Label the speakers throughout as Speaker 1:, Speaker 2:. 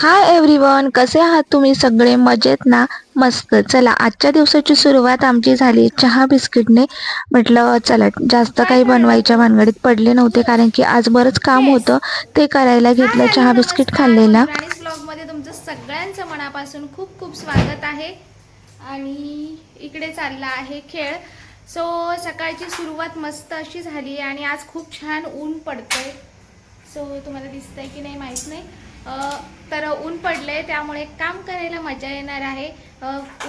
Speaker 1: Hi everyone कसे आहात तुम्ही? सगळे मजेत ना? मस्त. चला आजच्या दिवसाची सुरुवात आमची झाली चहा बिस्किटने. म्हटलं चला जास्त काही बनवायच्या भानगडीत पडले नव्हते कारण की आज बरंच काम होतं. ते करायला घेतलं चहा बिस्किट खाल्लेला.
Speaker 2: ब्लॉगमध्ये तुमचं सगळ्यांचं मनापासून खूप खूप स्वागत आहे. आणि इकडे चालला आहे खेळ. सो सकाळची सुरुवात मस्त अशी झाली आणि आज खूप छान ऊन पडतंय. सो तुम्हाला दिसतंय की नाही माहीत नाही. तर ऊन पडलंय त्यामुळे काम करायला मजा येणार आहे.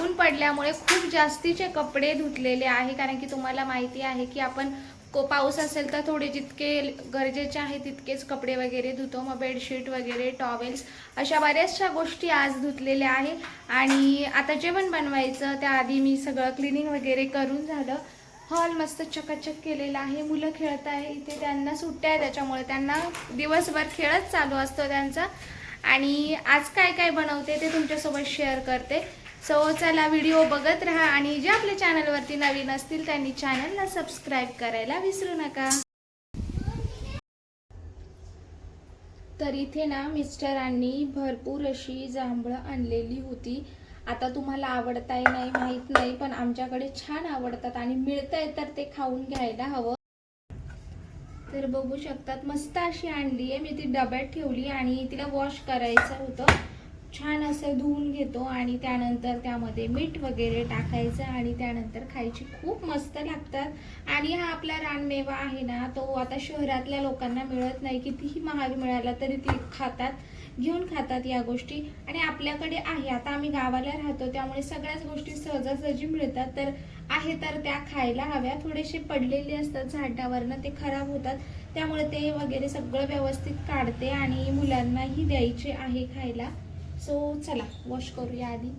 Speaker 2: ऊन पडल्यामुळे खूप जास्तीचे कपडे धुतलेले आहे कारण की तुम्हाला माहिती आहे की आपण को पाऊस असेल तर थोडे जितके गरजेचे आहे तितकेच कपडे वगैरे धुतो. मग बेडशीट वगैरे टॉवेल्स अशा बऱ्याचशा गोष्टी आज धुतलेल्या आहे. आणि आता जेवण बनवायचं त्याआधी मी सगळं क्लिनिंग वगैरे करून झालं. हॉल मस्त चकाचक केलेला आहे. मुलं खेळत आहे इथे त्यांना सुट्ट्या आहे त्याच्यामुळे त्यांना दिवसभर खेळच चालू असतो त्यांचा. आणि आज काय काय बनवते ते तुमच्यासोबत शेअर करते. सो चला व्हिडिओ बघत राहा आणि जे आपल्या चॅनलवरती नवीन असतील त्यांनी चॅनलला सबस्क्राईब करायला विसरू नका. तर इथे ना मिस्टरांनी भरपूर अशी जांभळं आणलेली होती. आता तुम्हाला आवडताय नाही माहीत नाही पण आमच्याकडे छान आवडतात आणि मिळतंय तर ते खाऊन घ्यायला हवं. तर बघू शकतात मस्त अशी आणली आहे. मी ती डब्यात ठेवली आणि तिला वॉश करायचं होतं. छान असं धुवून घेतो आणि त्यानंतर त्यामध्ये मीठ वगैरे टाकायचं आणि त्यानंतर खायची खूप मस्त लागतात. आणि हा आपला रानमेवा आहे ना तो आता शहरातल्या लोकांना मिळत नाही. कितीही महाग मिळाला तरी ती खातात. घेऊन खातात या गोष्टी. आणि आपल्याकडे आहे. आता आम्ही गावाला राहतो त्यामुळे सगळ्याच गोष्टी सहजासहजी मिळतात. तर आहे तर त्या खायला हव्या. थोडेसे पडलेले असतात झाडावरनं ते खराब होतात. त्यामुळे ते वगैरे सगळं व्यवस्थित काढते आणि मुलांनाही द्यायचे आहे खायला. सो चला वॉश करूया आधी.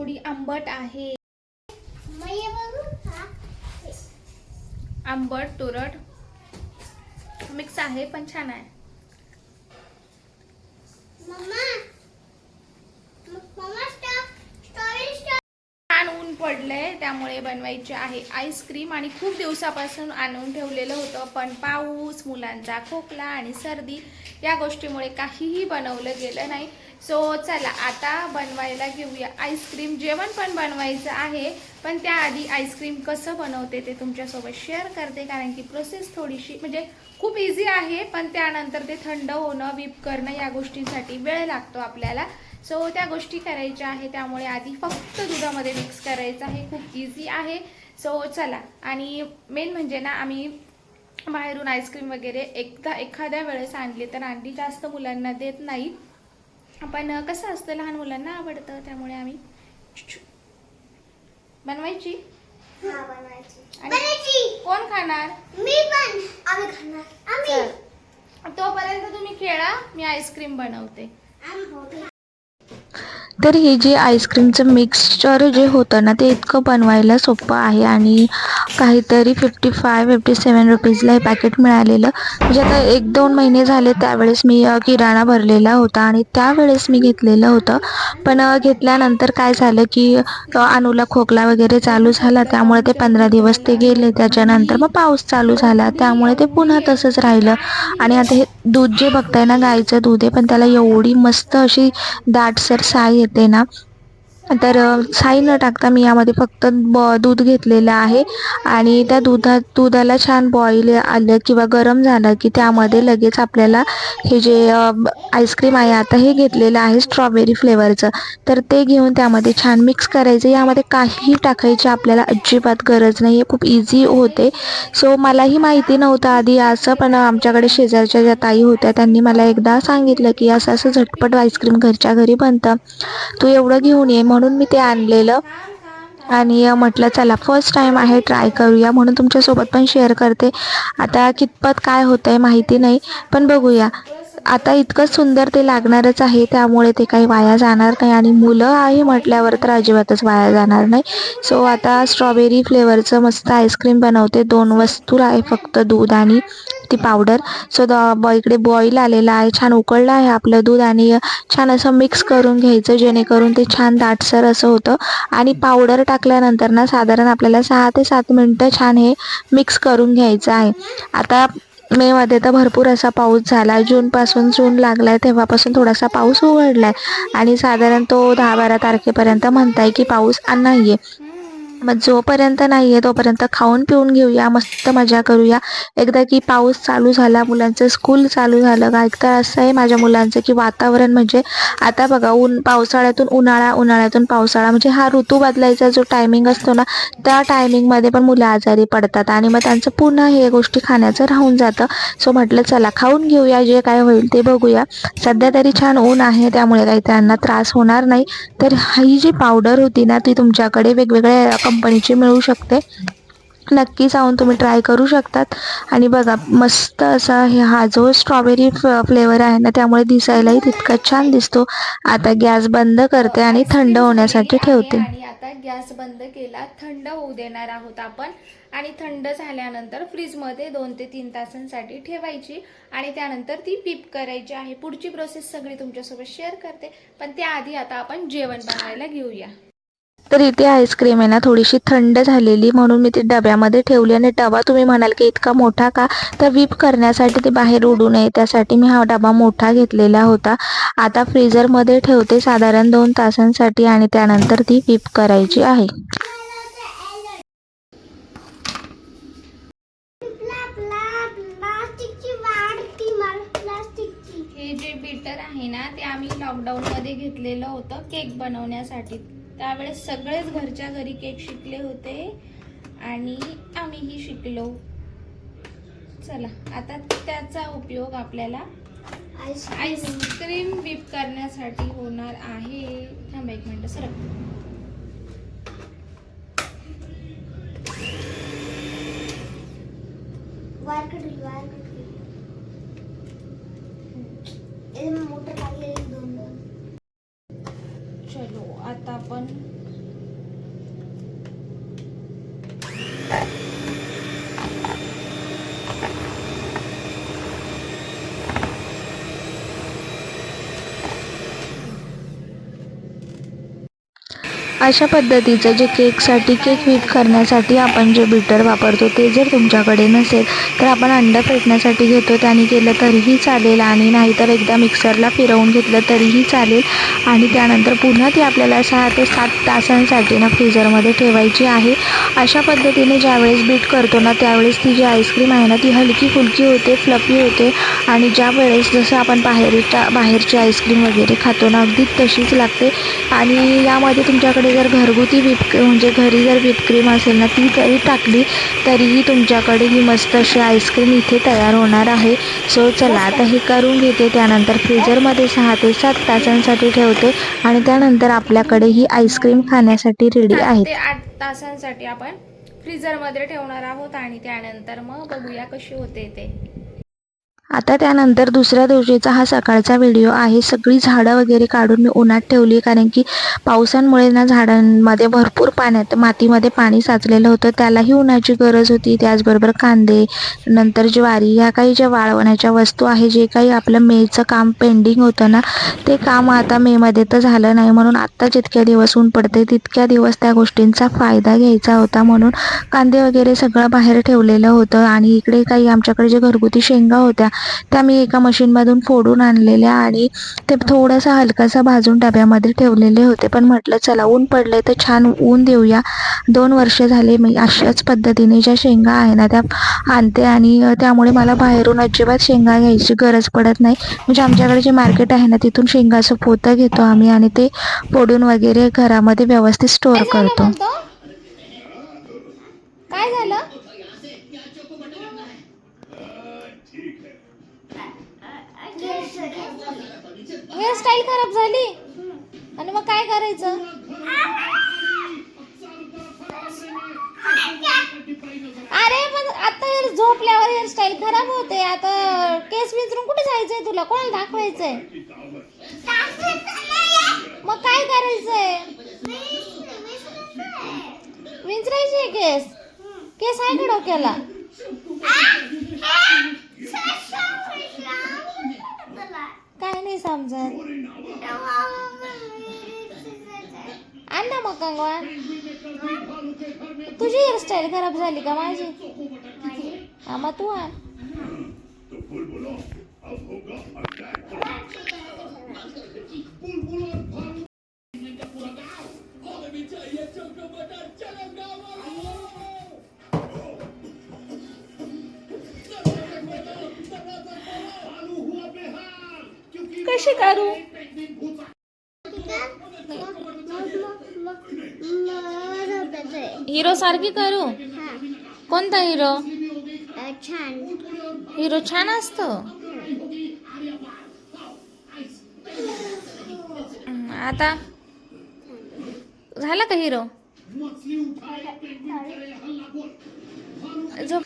Speaker 2: थोडी आंबट आहे. आंबट तुरट. मिक्स आहे पण छान आहे. छान ऊन पडलंय त्यामुळे बनवायचे आहे आईस्क्रीम आणि खूप दिवसापासून आणून ठेवलेलं होतं पण पाऊस मुलांचा खोकला आणि सर्दी या गोष्टीमुळे काहीही बनवलं गेलं नाही. सो चला आता बनवायला घेऊया आईस्क्रीम जेवण पण बनवायचं आहे पण त्याआधी आईस्क्रीम कसं बनवते ते तुमच्यासोबत शेअर करते कारण की प्रोसेस थोडीशी म्हणजे खूप इझी आहे पण त्यानंतर ते थंड होणं विप करणं या गोष्टींसाठी वेळ लागतो आपल्याला. सो त्या गोष्टी करायच्या आहे त्यामुळे आधी फक्त दुधामध्ये मिक्स करायचं आहे खूप इझी आहे. सो चला आणि मेन म्हणजे ना आम्ही बाहेरून आईस्क्रीम वगैरे एकदा एखाद्या वेळेस आणली तर आणली जास्त मुलांना देत नाही. पण कसं असतं लहान मुलांना आवडतं त्यामुळे आम्ही बनवायची? आणि कोण खाणार? चल. तोपर्यंत तुम्ही खेळा मी आईस्क्रीम बनवते.
Speaker 1: तर हे जे आईस्क्रीमचं मिक्सचर जे होतं ना ते इतकं बनवायला सोपं आहे आणि काहीतरी फिफ्टी फाय फिफ्टी सेवन रुपीजला हे पॅकेट मिळालेलं. म्हणजे आता एक दोन महिने झाले त्यावेळेस मी किराणा भरलेला होता आणि त्यावेळेस मी घेतलेलं होतं. पण घेतल्यानंतर काय झालं की अनुला खोकला वगैरे चालू झाला त्यामुळे ते पंधरा दिवस ते गेले. त्याच्यानंतर मग पाऊस चालू झाला त्यामुळे ते पुन्हा तसंच राहिलं. आणि आता हे दूध जे बघताय ना गाईचं दूध आहे पण त्याला एवढी मस्त अशी दाटसर साय येते ना तर साई न टाकता मी यामध्ये फक्त ब दूध घेतलेलं आहे. आणि त्या दुधात दुधाला छान बॉईल आलं किंवा गरम झालं की त्यामध्ये लगेच आपल्याला हे जे आईस्क्रीम आहे आता हे घेतलेलं आहे स्ट्रॉबेरी फ्लेवरचं तर ते घेऊन त्यामध्ये छान मिक्स करायचं. यामध्ये काहीही टाकायची आपल्याला अजिबात गरज नाही. आहे खूप इझी होते. सो मलाही माहिती नव्हतं आधी असं पण आमच्याकडे शेजारच्या ज्या ताई होत्या त्यांनी मला एकदा सांगितलं की असं असं झटपट आईस्क्रीम घरच्या घरी बनतं. तू एवढं घेऊन ये म्हणून म्हणून मी ते आणलेलं. आणि म्हटलं चला फर्स्ट टाईम आहे ट्राय करूया. म्हणून तुमच्यासोबत पण शेअर करते. आता कितपत काय होतं आहे माहिती नाही पण बघूया. आता इतकं सुंदर ते लागणारच आहे त्यामुळे ते काही वाया जाणार नाही. आणि मुलं आहे म्हटल्यावर तर अजिबातच वाया जाणार नाही. सो आता स्ट्रॉबेरी फ्लेवरचं मस्त आईस्क्रीम बनवते. दोन वस्तू आहे फक्त दूध आणि ती पावडर सो ब इकडे बॉईल आलेला आहे. छान उकळलं आहे आपलं दूध आणि छान असं मिक्स करून घ्यायचं जेणेकरून ते छान दाटसर असं होतं. आणि पावडर टाकल्यानंतर ना साधारण आपल्याला सहा ते सात मिनटं छान हे मिक्स करून घ्यायचं आहे. आता मेमध्ये तर भरपूर असा पाऊस झाला जूनपासून जून लागलाय तेव्हापासून थोडासा पाऊस उघडलाय. आणि साधारण तो दहा बारा तारखेपर्यंत म्हणताय की पाऊस नाही नाहीये. मग जोपर्यंत नाही आहे तोपर्यंत खाऊन पिऊन घेऊया मस्त मजा करूया. एकदा की पाऊस चालू झाला मुलांचं स्कूल चालू झालं का एकतर असं आहे माझ्या मुलांचं की वातावरण म्हणजे आता बघा ऊन पावसाळ्यातून उन्हाळा उन्हाळ्यातून पावसाळा म्हणजे हा ऋतू बदलायचा जो टायमिंग असतो ना त्या टायमिंगमध्ये पण मुलं आजारी पडतात आणि मग त्यांचं पुन्हा हे गोष्टी खाण्याचं राहून जातं. सो म्हटलं चला खाऊन घेऊया जे काय होईल ते बघूया. सध्या तरी छान ऊन आहे त्यामुळे काही त्यांना त्रास होणार नाही. तर ही जी पावडर होती ना ती तुमच्याकडे वेगवेगळ्या कंपनीची मिळू शकते. नक्की जाऊन तुम्ही ट्राय करू शकतात. आणि बघा मस्त असा हे हा जो स्ट्रॉबेरी फ्लेवर आहे ना त्यामुळे दिसायलाही तितका छान दिसतो. आता गॅस बंद करते आणि थंड होण्यासाठी ठेवते.
Speaker 2: आणि आता गॅस बंद केला थंड होऊ देणार आहोत आपण. आणि थंड झाल्यानंतर फ्रीजमध्ये दोन ते तीन तासांसाठी ठेवायची. आणि त्यानंतर ती पीप करायची आहे. पुढची प्रोसेस सगळी तुमच्यासोबत शेअर करते. पण त्याआधी आता आपण जेवण बनवायला घेऊया.
Speaker 1: तर इथे आईस्क्रीम आहे ना थोडीशी थंड झालेली म्हणून मी ती डब्यामध्ये ठेवली आणि डबा तुम्ही म्हणाल की इतका मोठा का? तर विप करण्यासाठी ते बाहेर उडू नये त्यासाठी मी हा डबा मोठा घेतलेला होता. आता फ्रीजरमध्ये ठेवते साधारण दोन तासांसाठी आणि त्यानंतर ती विप करायची आहे.
Speaker 2: हे जे बीटर आहे ना ते आम्ही लॉकडाऊनमध्ये घेतलेलं होतं केक बनवण्यासाठी. त्यावेळेस सगळेच घरच्या घरी केक शिकले होते आणि आम्हीही शिकलो. चला आता त्याचा उपयोग आपल्याला
Speaker 3: आईस्क्रीम
Speaker 2: व्हीप करण्यासाठी होणार आहे. थांबा एक मिनिट सर
Speaker 3: वायर मोटर लागलेली दोन दोन
Speaker 2: चलो आता आपण
Speaker 1: अशा पद्धतीचं जे केकसाठी केक व्हीप करण्यासाठी आपण जे बीटर वापरतो ते जर तुमच्याकडे नसेल तर आपण अंडं फेटण्यासाठी घेतो. त्याने केलं तरीही चालेल आणि नाहीतर एकदा मिक्सरला फिरवून घेतलं तरीही चालेल. आणि त्यानंतर पुन्हा ती आपल्याला सहा ते सात तासांसाठी ना फ्रीझरमध्ये ठेवायची आहे. अशा पद्धतीने ज्यावेळेस बीट करतो ना त्यावेळेस ती जी आईस्क्रीम आहे ना ती हलकी फुलकी होते फ्लफी होते. आणि ज्या वेळेस जसं आपण बाहेरच्या बाहेरची आईस्क्रीम वगैरे खातो ना अगदी तशीच लागते. आणि यामध्ये तुमच्याकडे जर घरगुती व्हिप म्हणजे घरी जर व्हिपक्रीम असेल ना ती जरी टाकली तरीही तुमच्याकडे ही मस्त अशी आईस्क्रीम इथे तयार होणार आहे. सो चला आता हे करून घेते. त्यानंतर फ्रीजरमध्ये सहा ते सात तासांसाठी ठेवते आणि त्यानंतर आपल्याकडे ही आईस्क्रीम खाण्यासाठी रेडी आहे
Speaker 2: आठ तासांसाठी आपण फ्रीझरमध्ये ठेवणार आहोत आणि त्यानंतर मग बघूया कशी होते ते.
Speaker 1: आता त्यानंतर दुसऱ्या दिवशीचा हा सकाळचा व्हिडिओ आहे. सगळी झाडं वगैरे काढून मी उन्हात ठेवली कारण की पावसांमुळे ना झाडांमध्ये भरपूर पाण्यात मातीमध्ये पाणी साचलेलं होतं. त्यालाही उन्हाची गरज होती. त्याचबरोबर कांदे नंतर ज्वारी ह्या काही ज्या वाळवण्याच्या वस्तू आहे जे काही आपलं मेचं काम पेंडिंग होतं ना ते काम आता मेमध्ये तर झालं नाही. म्हणून आत्ता जितक्या दिवस ऊन पडते तितक्या दिवस त्या गोष्टींचा फायदा घ्यायचा होता. म्हणून कांदे वगैरे सगळं बाहेर ठेवलेलं होतं. आणि इकडे काही आमच्याकडे जे घरगुती शेंगा होत्या त्या मी एका मशीनमधून फोडून आणलेल्या आणि ते थोडंसं हलकासा भाजून डब्यामध्ये ठेवलेले होते. पण म्हटलं चला ऊन पडले तर छान ऊन देऊया. दोन वर्ष झाले मी अशाच पद्धतीने ज्या शेंगा आहे ना त्या आणते आणि त्यामुळे मला बाहेरून अजिबात शेंगा घ्यायची गरज पडत नाही. म्हणजे आमच्याकडे जे मार्केट आहे ना तिथून शेंगाचं पोतं घेतो आम्ही आणि ते फोडून वगैरे घरामध्ये व्यवस्थित स्टोअर करतो.
Speaker 2: काय झालं? हेअरस्टाईल खराब झाली आणि मग काय करायचं अरे पण आता हेअर झोपल्यावर हेअरस्टाईल खराब होते आता केस विचरून कुठे जायचंय तुला कोणाला दाखवायचंय मग काय करायचंय विंचरायचे केस केस आहे का डोक्याला काय नाही समजत आण ना मग कंगवा तुझी हेअरस्टाईल खराब झाली का माझी हा मग तू आण कशी करू? हिरो सारखी करू? कोणता हिरो?
Speaker 3: छान
Speaker 2: हिरो छान असतो. आता झाला का हिरो? झोप.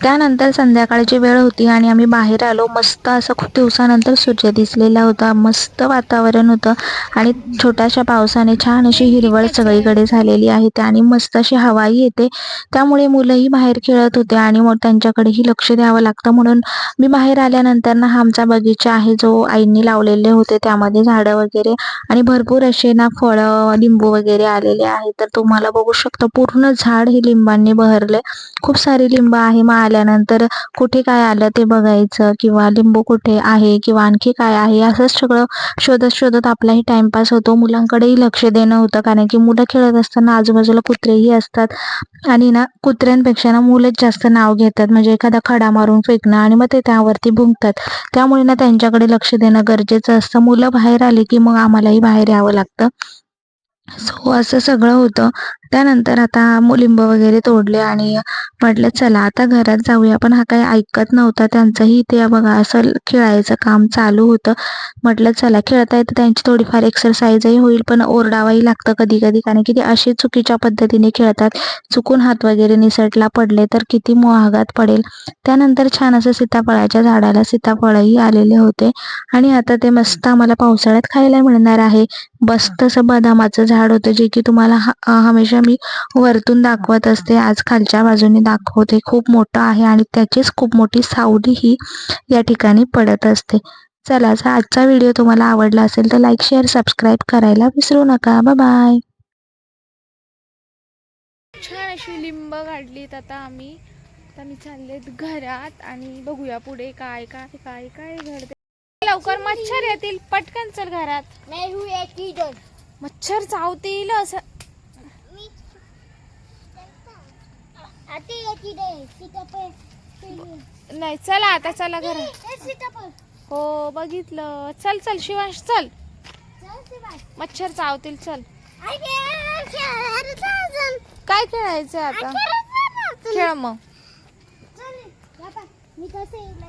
Speaker 1: त्यानंतर संध्याकाळची वेळ होती आणि आम्ही बाहेर आलो. मस्त असं खूप दिवसानंतर सूर्य दिसलेला होता. मस्त वातावरण होतं आणि छोट्याशा पावसाने छान अशी हिरवळ सगळीकडे झालेली आहे. आणि मस्त अशी हवाही येते. त्यामुळे मुलंही बाहेर खेळत होते आणि मग त्यांच्याकडेही लक्ष द्यावं लागतं. म्हणून मी बाहेर आल्यानंतर ना हा आमचा बगीचा आहे जो आईंनी लावलेले होते. त्यामध्ये झाडं वगैरे आणि भरपूर असे ना फळं लिंबू वगैरे आलेले आहेत तर तुम्हाला बघू शकता पूर्ण झाड हे लिंबांनी बहरले खूप सारी लिंब आहे मग आल्यानंतर कुठे काय आलं ते बघायचं किंवा लिंबू कुठे आहे किंवा आणखी काय आहे असंच सगळं शोधत शोधत आपलाही टाइमपास होतो. मुलांकडेही लक्ष देणं होतं कारण की मुलं खेळत असताना आजूबाजूला कुत्रेही असतात. आणि ना कुत्र्यांपेक्षा ना मुलंच जास्त नाव घेतात. म्हणजे एखादा खडा मारून फेकणं आणि मग ते त्यावरती भुंकतात. त्यामुळे ना त्यांच्याकडे लक्ष देणं गरजेचं असतं. मुलं बाहेर आली की मग आम्हालाही बाहेर यावं लागतं. सो असं सगळं होतं. त्यानंतर आता मुलिंब वगैरे तोडले आणि म्हटलं चला आता घरात जाऊया. पण हा काही ऐकत नव्हता. त्यांचंही ते बघा असं खेळायचं काम चालू होतं. म्हटलं चला खेळता येतं. त्यांची थोडीफार एक्सरसाइजही होईल पण ओरडावाही लागतं कधी कधी कारण की ते असे चुकीच्या पद्धतीने खेळतात. चुकून हात वगैरे निसटला पडले तर किती महागात पडेल. त्यानंतर छान असं सीताफळाच्या झाडाला सीताफळही आलेले होते. आणि आता ते मस्त आम्हाला पावसाळ्यात खायला मिळणार आहे. मस्त असं बदामाचं झाड होतं जे की तुम्हाला हमेशा मी वरतून दाखवत असते. आज खालच्या बाजूने दाखवते. खूप मोठं आहे आणि त्याचीच खूप मोठी सावली ही या ठिकाणी पडत असते. चला जर आजचा व्हिडिओ तुम्हाला आवडला असेल तर लाईक शेअर सबस्क्राईब करायला विसरू नका. बाय
Speaker 2: छान अशी लिंब काढलीत आता आम्ही. आता मी चाललेत घरात आणि बघूया पुढे काय काय काय काय घडते लवकर मच्छर येतील. पटकन चल घरात.
Speaker 3: मैं हूँ एक डॉल
Speaker 2: मच्छर चावतील असं.
Speaker 3: आते एक डे सीताफळ
Speaker 2: नाही चला आता चला घरात.
Speaker 3: सीताफळ
Speaker 2: हो बघितलं. चल चल शिवांश चल.
Speaker 3: चल शिवाय
Speaker 2: मच्छर चावतील चल. काय खेळायचं आता? खेळ मग.
Speaker 3: मी कसं येईल